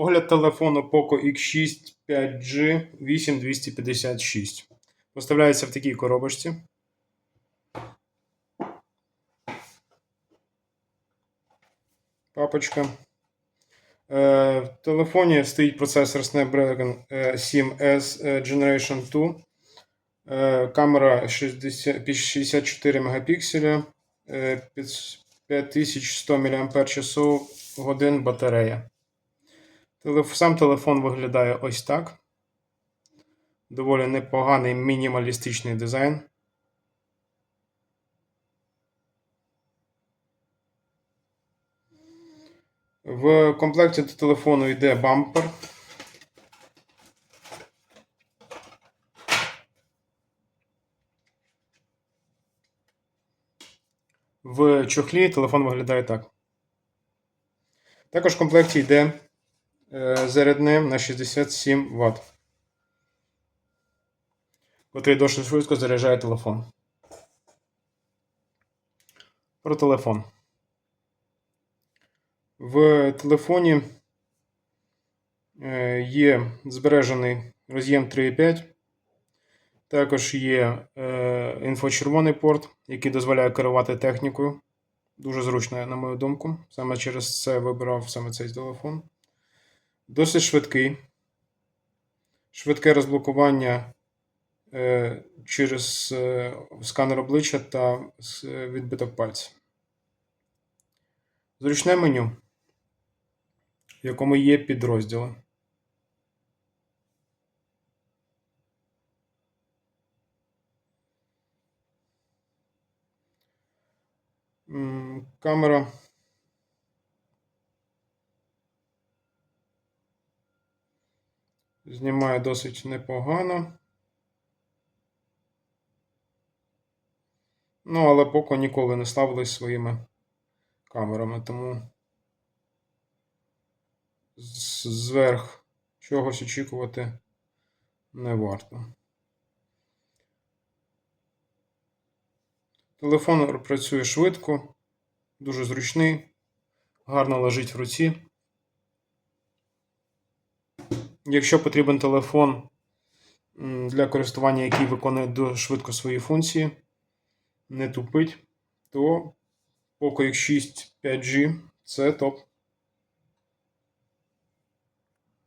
Огляд телефону Poco X6 5G 8256. Поставляється в такій коробочці. Папочка. Е, В телефоні стоїть процесор Snapdragon е, 7S е, Generation 2. Е, Камера 60, 64 мегапікселя, е, 5100 мАч годин батарея. Сам телефон виглядає ось так. Доволі непоганий мінімалістичний дизайн. В комплекті до телефону йде бампер. В чохлі телефон виглядає так. Також в комплекті йде е, зарядне на 67 Вт, котрий досить швидко заряджає телефон. Про телефон. В телефоні е, є збережений роз'єм 3.5. Також є е, інфочервоний порт, який дозволяє керувати технікою. Дуже зручно, на мою думку. Саме через це вибирав саме цей телефон. Досить швидкий. Швидке розблокування е, через е, сканер обличчя та відбиток пальця. Зручне меню, в якому є підрозділи. Камера. Знімає досить непогано. Ну, але поки ніколи не ставились своїми камерами, тому зверх чогось очікувати не варто. Телефон працює швидко, дуже зручний, гарно лежить в руці. Якщо потрібен телефон для користування, який виконує дуже швидко свої функції, не тупить, то Poco X6 5G це топ.